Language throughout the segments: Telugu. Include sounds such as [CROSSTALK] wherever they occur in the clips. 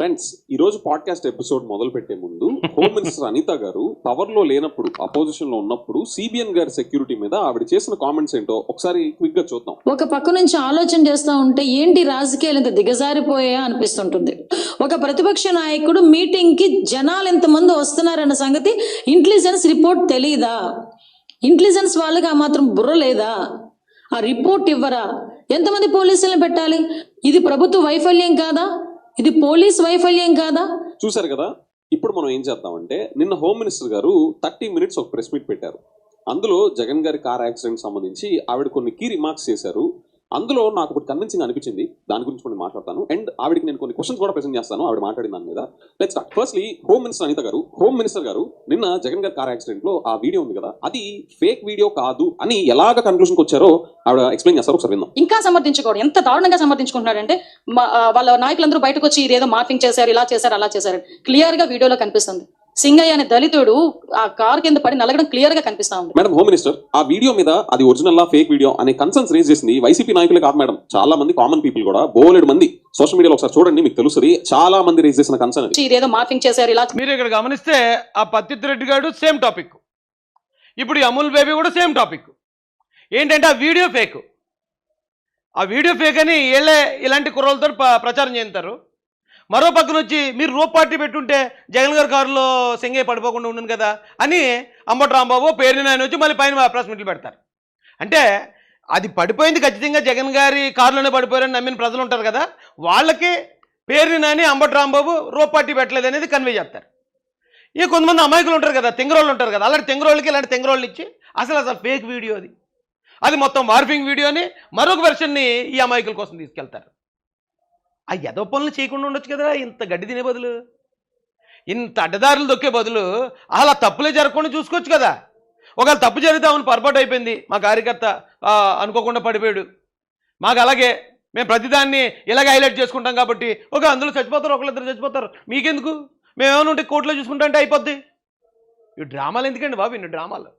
ఫ్రెండ్స్ ఈ రోజు పాడ్కాస్ట్ ఎపిసోడ్ మొదలు పెట్టే ముందు హోమ్ మినిస్టర్ అనిత గారు పవర్లో లేనప్పుడు అపోజిషన్లో ఉన్నప్పుడు సిబిఎన్ గారి సెక్యూరిటీ మీద ఆవిడ చేసిన కామెంట్స్ ఏంటో ఒకసారి క్విక్గా చూద్దాం. ఒక పక్క నుంచి ఆలోచన చేస్తూ ఉంటే ఏంటి రాజకీయాలు ఇంత దిగజారిపోయా అనిపిస్తుంటుంది. ఒక ప్రతిపక్ష నాయకుడు మీటింగ్కి జనాలు ఎంతమంది వస్తున్నారన్న సంగతి ఇంటెలిజెన్స్ రిపోర్ట్ తెలియదా ఇంటెలిజెన్స్ వాళ్ళకి ఆ మాత్రం బుర్ర లేదా? ఆ రిపోర్ట్ ఇవ్వరా? ఎంతమంది పోలీసులను పెట్టాలి? ఇది ప్రభుత్వ వైఫల్యం కాదా? ఇది పోలీస్ వైఫల్యం కాదా? చూసారు కదా? ఇప్పుడు మనం ఏం చేద్దామంటే నిన్న హోమ్ మినిస్టర్ గారు థర్టీ మినిట్స్ ఒక ప్రెస్ మీట్ పెట్టారు. అందులో జగన్ గారి కార్ యాక్సిడెంట్ సంబంధించి ఆవిడ కొన్ని కీ రిమార్క్స్ చేశారు. అందులో నాకు ఒకటి కన్విన్సింగ్ అనిపించింది. దాని గురించి కొన్ని మాట్లాడతాను. అండ్ ఆవిడకి నేను కొన్ని క్వశ్చన్స్ కూడా ప్రెసెంట్ చేస్తాను. ఆవిడ మాట్లాడిన దాని మీద. Let start firstly home minister Anitha గారు హోమ్ మినిస్టర్ గారు నిన్న జగన్ గారి కార్ యాక్సిడెంట్లో ఆ వీడియో ఉంది కదా అది ఫేక్ వీడియో కాదు అని ఎలాగ కన్క్లూషన్కి వచ్చారో ఆవిడ ఎక్స్ప్లెయిన్ చేస్తారు ఒకసారి విందాం. ఇంకా సమర్థించుకోవడం ఎంత దారుణంగా సమర్థించుకుంటున్నాడంటే మా- వాళ్ళ నాయకులందరూ బయటకు వచ్చి ఇదేదో మార్పింగ్ చేశారు ఇలా చేశారు అలా చేశారు క్లియర్గా వీడియోలో కనిపిస్తుంది. సింగయ్య అనే దళితుడు ఆ కార్ కింద పడి నలగడం క్లియర్గా కనిపిస్తా ఉంది. మేడం హోమ్ మినిస్టర్ ఆ వీడియో మీద అది ఒరిజినల్ ఫేక్ వీడియో అనే కన్సర్న్స్ రేజ్ చేసింది వైసీపీ నాయకులే కాదు మేడం చాలా మంది కామన్ పీపుల్ కూడా బోలెడు మంది సోషల్ మీడియాలో ఒకసారి చూడండి మీకు తెలుస్తుంది. చాలా మంది రేజ్ చేసిన కన్సర్న్ ఇదేదో మార్పింగ్ చేశారు ఇలా మీరు ఇక్కడ గమనిస్తే ఆ పత్తిత్ రెడ్డి గారు సేమ్ టాపిక్ ఇప్పుడు అమూల్ బేబీ కూడా సేమ్ టాపిక్ ఏంటంటే ఆ వీడియో ఫేక్ ఆ వీడియో ఫేక్ అని వీళ్ళే ఇలాంటి కుర్రలతో ప్రచారం చేస్తారు. మరో పక్కన వచ్చి మీరు రూప్ పార్టీ పెట్టుంటే జగన్ గారి కారులో సింగే పడిపోకుండా ఉండను కదా అని అంబటి రాంబాబు పేరుని ఆయన వచ్చి మళ్ళీ పైన ప్రెస్ మీట్లు పెడతారు. అంటే అది పడిపోయింది ఖచ్చితంగా జగన్ గారి కారులోనే పడిపోయారని నమ్మిన ప్రజలు ఉంటారు కదా వాళ్ళకి పేరుని నాని అంబటి రాంబాబు రూప్ పార్టీ పెట్టలేదు అనేది కన్వే చేస్తారు. ఇక కొంతమంది అమాయకులు ఉంటారు కదా తెంగరోళ్ళు ఉంటారు కదా అలాంటి తెంగరోళ్ళకి ఇలాంటి తెంగరోళ్ళు ఇచ్చి అసలు అసలు ఫేక్ వీడియో అది. అది మొత్తం మార్ఫింగ్ వీడియోని మరొక వెర్షన్ని ఈ అమాయకుల కోసం తీసుకెళ్తారు. ఆ యదో పనులు చేయకుండా ఉండొచ్చు కదా ఇంత గడ్డి తినే బదులు? ఇంత అడ్డదారులు దొక్కే బదులు అలా తప్పులే జరగకుండా చూసుకోవచ్చు కదా. ఒకవేళ తప్పు జరిగితే అవును పొరపాటు అయిపోయింది మా కార్యకర్త అనుకోకుండా పడిపోయాడు. మాకు అలాగే మేము ప్రతిదాన్ని ఇలాగ హైలైట్ చేసుకుంటాం కాబట్టి ఒక అందులో చచ్చిపోతారు ఒకళ్ళిద్దరు చచ్చిపోతారు. మీకెందుకు? మేము ఏమైనా ఉంటే కోర్టులో చూసుకుంటా అంటే అయిపోద్ది. ఈ డ్రామాలు ఎందుకండి బాబు ఇన్ని డ్రామాలు?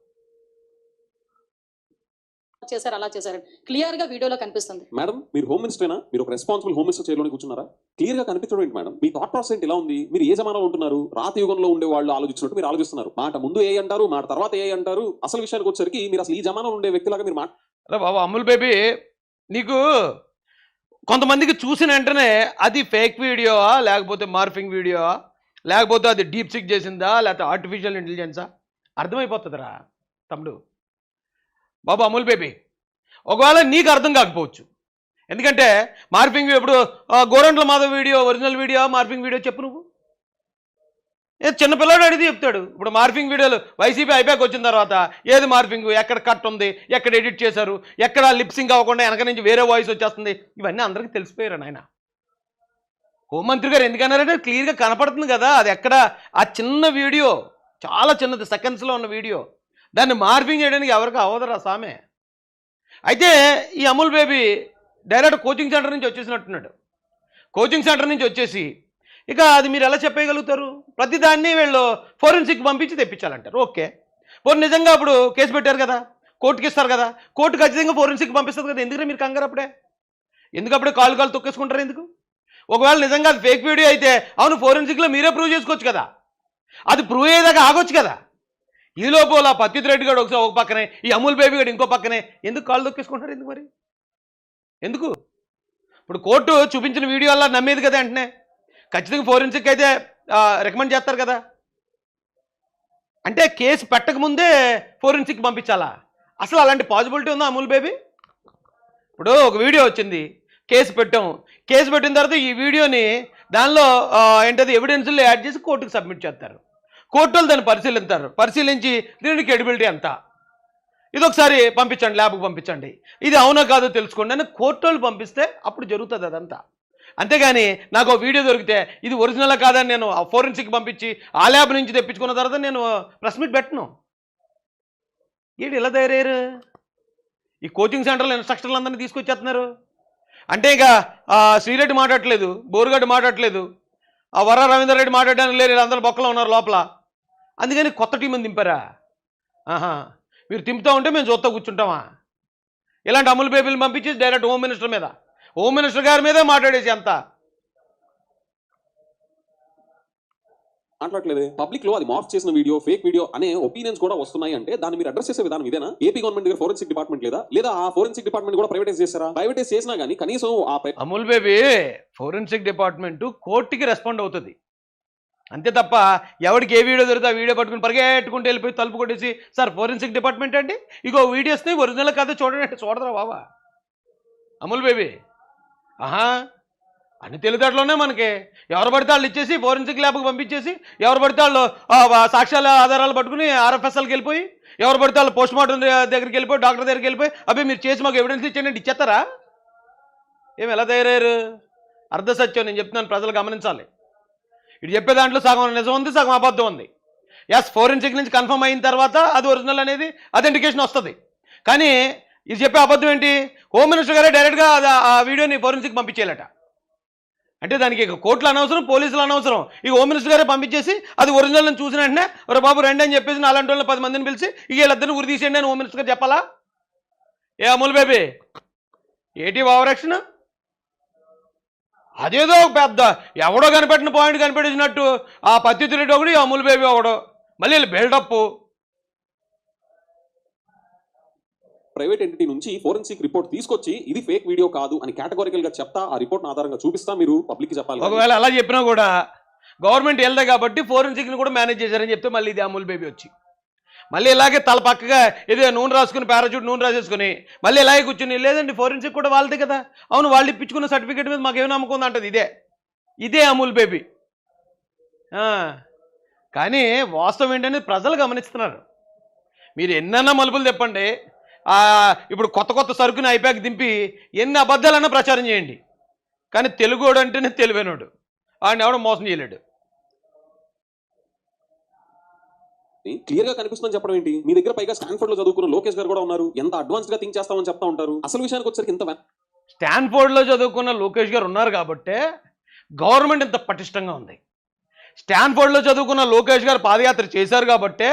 చేశారు అలా చేశారు. క్లియర్గా వీడియోలో కనిపిస్తుంది. మేడం మీరు హోమ్ మినిస్టరేనా? మీరు ఒక రెస్పాన్సిబుల్ హోమ్ మినిస్టర్ చైర్లోనే కూర్చున్నారా? క్లియర్గా కనిపించడం ఏంటి మేడం? మీ థాట్ ప్రాసెస్ ఏంటి ఇలా ఉంది? మీరు ఏ జమానాలో ఉంటున్నారు? రాత యుగంలో ఉండే వాళ్ళు ఆలోచించినట్టు మీరు ఆలోచిస్తున్నారు. మాట ముందు ఏ అంటారు మాట తర్వాత ఏ అంటారు. అసలు విషయానికి వచ్చేసరికి మీరు అసలు ఈ జమానాలో ఉండే వ్యక్తిలాగా మీరు మాట అరే బాబు అమ్ముల్ బేబీ నీకు కొంతమందికి చూసిన వెంటనే అది ఫేక్ వీడియోవా లేకపోతే మార్ఫింగ్ వీడియోవా లేకపోతే అది డీప్ సిక్ చేసిందా లేకపోతే ఆర్టిఫిషియల్ ఇంటెలిజెన్సా అర్థమైపోతుందిరా తమ్ముడు. బాబు అమూల్ బేబీ ఒకవేళ నీకు అర్థం కాకపోవచ్చు. ఎందుకంటే మార్పింగ్ ఇప్పుడు Gorantla Madhav video original video morphing video చెప్పు నువ్వు. ఏ చిన్న అడిగితే చెప్తాడు. ఇప్పుడు మార్పింగ్ వీడియోలు వైసీపీ అయిపోయాక వచ్చిన తర్వాత ఏది మార్పింగ్ ఎక్కడ కట్ ఉంది ఎక్కడ ఎడిట్ చేశారు ఎక్కడ లిప్సింగ్ అవ్వకుండా వెనక నుంచి వేరే వాయిస్ వచ్చేస్తుంది ఇవన్నీ అందరికీ తెలిసిపోయారు నాయన. హోంమంత్రి గారు ఎందుకన్నారంటే క్లియర్గా కనపడుతుంది కదా అది ఎక్కడ ఆ చిన్న వీడియో చాలా చిన్నది సెకండ్స్లో ఉన్న వీడియో. దాన్ని మార్ఫింగ్ చేయడానికి ఎవరికి అవ్వదురా సామె. అయితే ఈ Amul baby direct coaching centre నుంచి వచ్చేసినట్టున్నాడు. కోచింగ్ సెంటర్ నుంచి వచ్చేసి ఇక అది మీరు ఎలా చెప్పగలుగుతారు? ప్రతిదాన్ని వీళ్ళు ఫోరెన్సిక్ పంపించి తెప్పించాలంటారు. ఓకే. పోనీ నిజంగా అప్పుడు కేసు పెట్టారు కదా? కోర్టుకి ఇస్తారు కదా? కోర్టు ఖచ్చితంగా ఫోరెన్సిక్ పంపిస్తుంది కదా? ఎందుకంటే మీరు కంగారు అప్పుడే? ఎందుకు అప్పుడే కాలు కాలు తొక్కేసుకుంటారు ఎందుకు? ఒకవేళ నిజంగా అది ఫేక్ వీడియో అయితే అవును ఫోరెన్సిక్లో మీరే ప్రూవ్ చేసుకోవచ్చు కదా. అది ప్రూవ్ అయ్యేదాకా ఆగొచ్చు కదా? ఈ లోపల పత్తిత్ రెడ్డి గారు ఒకసారి ఒక పక్కనే ఈ అమూల్ బేబీ గారు ఇంకో పక్కనే. ఎందుకు కాళ్ళు తొక్కేసుకుంటారు ఎందుకు మరి? ఎందుకు? ఇప్పుడు కోర్టు చూపించిన వీడియో అలా నమ్మేది కదా వెంటనే. ఖచ్చితంగా ఫోరెన్సిక్ అయితే రికమెండ్ చేస్తారు కదా. అంటే కేసు పెట్టకముందే ఫోరెన్సిక్ పంపించాలా? అసలు అలాంటి పాసిబిలిటీ ఉందా అమూల్ బేబీ? ఇప్పుడు ఒక వీడియో వచ్చింది కేసు పెట్టాం. కేసు పెట్టిన తర్వాత ఈ వీడియోని దానిలో ఏంటది ఎవిడెన్స్లో యాడ్ చేసి కోర్టుకు సబ్మిట్ చేస్తారు. కోర్టులు దాన్ని పరిశీలిస్తారు పరిశీలించి దీనికి క్రెడిబిలిటీ ఎంత? ఇది ఒకసారి పంపించండి ల్యాబ్కి పంపించండి. ఇది అవునా కాదో తెలుసుకోండి. అని కోర్టులు పంపిస్తే అప్పుడు జరుగుతుంది అదంతా. అంతేగాని నాకు వీడియో దొరికితే ఇది ఒరిజినల్ కాదని నేను ఆ ఫోరెన్సిక్ పంపించి ఆ ల్యాబ్ నుంచి తెప్పించుకున్న తర్వాత నేను ప్రెస్ మీట్ పెట్టను. ఏంటి ఇలా తయారయ్యారు? ఈ కోచింగ్ సెంటర్లో ఇన్స్ట్రక్టర్లు అందరినీ తీసుకొచ్చేస్తున్నారు. అంటే ఇక శ్రీరెడ్డి మాట్లాడట్లేదు బోరుగడ్డి మాట్లాడట్లేదు. ఆ వర రవీందర్ రెడ్డి మాట్లాడడానికి లేరు అందరు బొక్కలో ఉన్నారు లోపల. అందుకని కొత్త టీంని దింపారా? ఆహా మీరు తింపుతూ ఉంటే మేము చూస్తూ కూర్చుంటామా? ఇలాంటి అమలు బేబీలు పంపించి డైరెక్ట్ హోమ్ మినిస్టర్ మీద హోమ్ మినిస్టర్ గారి మీదే మాట్లాడేసి అంతా మాట్లాడలేదే పబ్లిక్లో అది మార్ఫ్ చేసిన వీడియో ఫేక్ వీడియో అనే ఒపీనియన్స్ కూడా వస్తున్నాయి అంటే దాన్ని మీరు అడ్రస్ చేసే విధానం ఇదేనా? ఏపీ గవర్నమెంట్ దగ్గర ఫోరెన్సిక్ డిపార్ట్మెంట్ లేదా? లేదా ఆ ఫోరెన్సిక్ డిపార్ట్మెంట్ కూడా ప్రైవేటైజ్ చేశారా? ప్రైవేటైజ్ చేసినా గానీ కనీసం ఆ అమూల్ బేబీ ఫోరెన్సిక్ డిపార్ట్మెంట్ కోర్టుకి రెస్పాండ్ అవుతుంది. అంతే తప్ప ఎవరికి ఏ వీడియో దొరికితే ఆ వీడియో పట్టుకుని పరిగెట్టుకుంటూ వెళ్ళిపోయి తలుపు కొట్టేసి సార్ ఫోరెన్సిక్ డిపార్ట్మెంట్ అండి? ఇగో వీడియోస్ని ఒరిజినల్ కథ చూడండి [LAUGHS] అంటే చూడదురా బాబా. అమూల్ బేబీ ఆహా అన్ని తెలివితేటలోనే మనకి. ఎవరు పడితే వాళ్ళు ఇచ్చేసి ఫోరెన్సిక్ ల్యాబ్కి పంపించేసి ఎవరు పడితే వాళ్ళు సాక్ష్యాల ఆధారాలు పట్టుకుని ఆర్ఎఫ్ఎస్ఎల్కి వెళ్ళిపోయి ఎవరు పడితే వాళ్ళు పోస్ట్ మార్టం దగ్గరికి వెళ్ళిపోయి డాక్టర్ దగ్గరికి వెళ్ళిపోయి అబ్బాయి మీరు చేసి మాకు ఎవిడెన్స్ ఇచ్చేయండి ఇచ్చేస్తారా? ఏమి ఎలా తయారయ్యారు? అర్ధ సత్యం నేను చెప్తున్నాను ప్రజలు గమనించాలి. ఇటు చెప్పే దాంట్లో సగం నిజం ఉంది సగం అబద్ధం ఉంది. ఎస్ ఫోరెన్సిక్ నుంచి కన్ఫర్మ్ అయిన తర్వాత అది ఒరిజినల్ అనేది అథెంటికేషన్ వస్తుంది. కానీ ఇది చెప్పే అబద్ధం ఏంటి? హోమ్ మినిస్టర్ గారే డైరెక్ట్గా ఆ వీడియోని ఫోరెన్సిక్ పంపించేయాలట. అంటే దానికి ఇక కోర్టులు అనవసరం పోలీసులు అనవసరం. ఇక హోమ్ మినిస్టర్ గారే పంపించేసి అది ఒరిజినల్ అని చూసిన వెంటనే బాబు రండి అని చెప్పేసి నా అలాంటి పది మందిని పిలిచి ఇక వీళ్ళిద్దరిని ఉరి తీసేయండి అని హోమ్ మినిస్టర్ గారు చెప్పాలా? ఏ అమూల్ బేబీ? ఏటి ఓవరాక్షన్ అదేదో పెద్ద ఎవడో కనిపెట్టిన పాయింట్ కనిపెట్టించినట్టు ఆ పత్తి తిరిగి ఒకడు అమూల్ బేబీ ఒకడు. మళ్ళీ బిల్డప్. ప్రైవేట్ ఎంటిటీ నుంచి ఫోరెన్సిక్ రిపోర్ట్ తీసుకొచ్చి ఇది ఫేక్ వీడియో కాదు అని కేటగోరికల్గా చెప్తా ఆ రిపోర్ట్ ఆధారంగా చూపిస్తా మీరు పబ్లిక్ చెప్పాలి ఒకవేళ అలా చెప్పినా కూడా గవర్నమెంట్ వెళ్దా కాబట్టి ఫోరెన్సిక్ని కూడా మేనేజ్ చేశారని చెప్తే మళ్ళీ ఇది అమూల్ బేబీ వచ్చి. మళ్ళీ ఇలాగే తల పక్కగా ఇదే నూనె రాసుకుని పారాచూట్ నూనె రాసేసుకుని మళ్ళీ ఇలాగే కూర్చుని లేదండి ఫోరెన్సిక్ కూడా వాళ్ళదే కదా. అవును వాళ్ళు ఇప్పించుకున్న సర్టిఫికేట్ మీద మాకు ఏమి నమ్మకం అంటది ఇదే. ఇదే అమూల్ బేబీ. కానీ వాస్తవం ఏంటనేది ప్రజలు గమనిస్తున్నారు. మీరు ఎన్నన్నా మలుపులు చెప్పండి ఇప్పుడు కొత్త కొత్త సరుకుని ఐప్యాక్ దింపి ఎన్ని అబద్ధాలన్నా ప్రచారం చేయండి. కానీ తెలుగోడు అంటేనే తెలివైనడు. వాడిని ఎవడో మోసం చేయలేడు. క్లియర్గా కనిపిస్తుందని చెప్పడం ఏంటి? మీ దగ్గర పైగా స్టాన్ఫోర్డ్లో చదువుకున్న లోకేష్ గారు కూడా ఉన్నారు. ఎంత అడ్వాన్స్గా థింక్ చేస్తామని చెప్తా ఉంటారు. అసలు విషయానికి వచ్చరికి ఇంత స్టాన్ఫోర్డ్లో చదువుకున్న లోకేష్ గారు ఉన్నారు కాబట్టే గవర్నమెంట్ ఇంత పటిష్టంగా ఉంది. స్టాన్ఫోర్డ్లో చదువుకున్న లోకేష్ గారు పాదయాత్ర చేశారు కాబట్టే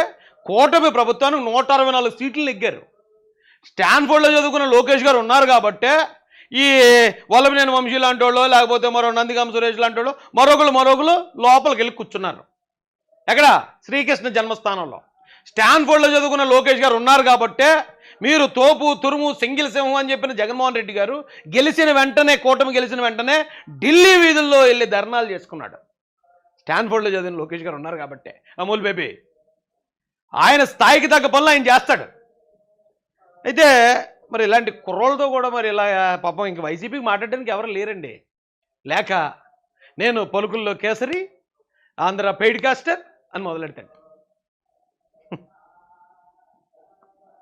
కూటమి ప్రభుత్వానికి నూట అరవై నాలుగు సీట్లు నెగ్గారు. స్టాన్ఫోర్డ్లో చదువుకున్న లోకేష్ గారు ఉన్నారు కాబట్టే ఈ వల్లభనేని వంశీ లాంటి వాళ్ళు లేకపోతే మరో నందిగామ సురేష్ లాంటి వాళ్ళు మరొకరు మరొకరు లోపలికి వెళ్ళి కూర్చున్నారు. ఎక్కడ? శ్రీకృష్ణ జన్మస్థానంలో. స్టాన్ఫోర్డ్లో చదువుకున్న లోకేష్ గారు ఉన్నారు కాబట్టే మీరు తోపు తురుము సింగిల్ సింహం అని చెప్పిన జగన్మోహన్ రెడ్డి గారు గెలిచిన వెంటనే కూటమి గెలిచిన వెంటనే ఢిల్లీ వీధుల్లో వెళ్ళి ధర్నాలు చేసుకున్నాడు. స్టాన్ఫోర్డ్లో చదివిన లోకేష్ గారు ఉన్నారు కాబట్టే. అమూల్ బేబీ ఆయన స్థాయికి తగ్గ పనులు ఆయన చేస్తాడు. అయితే మరి ఇలాంటి కుర్రోళ్ళతో కూడా మరి ఇలా పాపం ఇంక వైసీపీకి మాట్లాడడానికి ఎవరు లేరండి. లేక నేను పలుకుల్లో కేసరి ఆంధ్ర పెయిడ్ కాస్టర్ అని మొదలెడతాను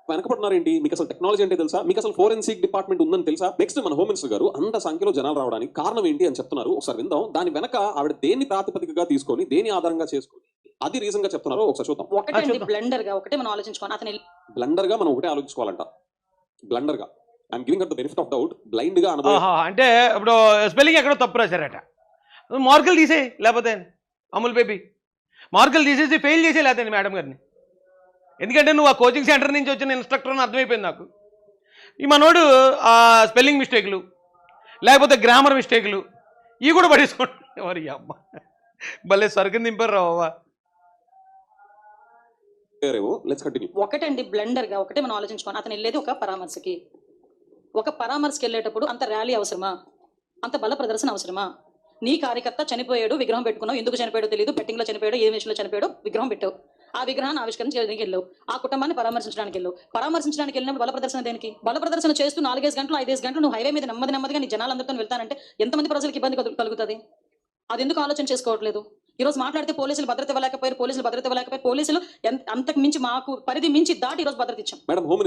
వెనకబడుతున్నారేంటి మీకు అసలు టెక్నాలజీ అంటే తెలుసా? మీకు అసలు ఫోరెన్సిక్ డిపార్ట్మెంట్ ఉందని తెలుసా? నెక్స్ట్ మన హోమ్ మినిస్టర్ గారు అంత సంఖ్యలో జనాలు రావడానికి కారణం ఏంటి అని చెప్తున్నారు. ఒకసారి విందాం. దాని వెనక ఆవిడ దేన్ని ప్రాతిపదికగా తీసుకొని దేని ఆధారంగా చేసుకొని అది రీజన్గా చెప్తున్నారు ఒకసారి చూద్దాం. ఒకటే. బ్లెండర్గా ఒకటే మనం ఆలోచించుకోవాలి. అతను బ్లండర్గా మనం ఒకటే ఆలోచించుకోవాలంట. బ్లండర్గా I'm giving the benefit of doubt బ్లైండ్గా అంటే ఇప్పుడు స్పెల్లింగ్ ఎక్కడో తప్పు రాశారట. మార్కులు తీసేయి లేకపోతే అమూల్ బేబీ మార్కులు తీసేసి ఫెయిల్ చేసే లేకపోతే మేడం గారిని. ఎందుకంటే నువ్వు ఆ కోచింగ్ సెంటర్ నుంచి వచ్చిన ఇన్స్ట్రక్టర్ అని అర్థమైపోయింది నాకు. ఈ మనోడు ఆ స్పెల్లింగ్ మిస్టేక్లు లేకపోతే గ్రామర్ మిస్టేక్లు ఇవి కూడా పడేసుకోండి మరి అమ్మ. భలే సరుకుని దింపారు రావా లెట్స్ కంటిన్యూ ఒకటండి బ్లెండర్గా ఒకటే మనం ఆలోచించుకోవాలి. అతను వెళ్ళేది ఒక పరామర్శకి. ఒక పరామర్శకి వెళ్ళేటప్పుడు అంత ర్యాలీ అవసరమా? అంత బల ప్రదర్శన అవసరమా? నీ కార్యకర్త చనిపోయాడు విగ్రహం పెట్టుకున్నావు. ఎందుకు చనిపోయాడో తెలియదు బెట్టింగ్లో చనిపోయాడు ఏ విషయంలో చనిపోయాడో విగ్రహం పెట్టావు. ఆ విగ్రహాన్ని ఆవిష్కరించడానికి వెళ్ళావు. ఆ కుటుంబాన్ని పరామర్శించడానికి వెళ్ళావు. పరామర్శించడానికి వెళ్ళినప్పుడు బల ప్రదర్శన దేనికి? బల ప్రదర్శన చేస్తూ నాలుగైదు గంటలు ఐదేసి గంటలు నువ్వు హైవే మీద నెమ్మది నెమ్మదిగా నీ జనాలందరితో వెళ్తానంటే ఎంతమంది ప్రజలకు ఇబ్బంది కలుగుతుంది? అది ఎందుకు ఆలోచన చేసుకోవట్లేదు? ఈ రోజు మాట్లాడితే పోలీసులు భద్రత ఇవ్వలేకపోయారు పోలీసులు భద్రత ఇవ్వలేకపోయారు పోలీసులు అంతకు మించి మాకు పరిధి మించి దాటి ఈ రోజు భద్రత ఇచ్చాం. Madam home